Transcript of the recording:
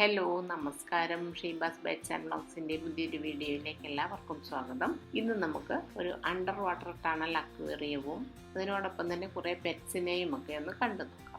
Hello നമസ്കാരം. Sheeba's Betz and ബ്ലോഗ്സിന്റെ പുതിയൊരു വീഡിയോയിലേക്ക് എല്ലാവർക്കും സ്വാഗതം. ഇന്ന് നമുക്ക് ഒരു അണ്ടർ വാട്ടർ ടണൽ അക്വേറിയവും അതിനോടൊപ്പം തന്നെ കുറേ പെറ്റ്സിനെയും ഒക്കെ ഒന്ന് കണ്ടു നോക്കാം.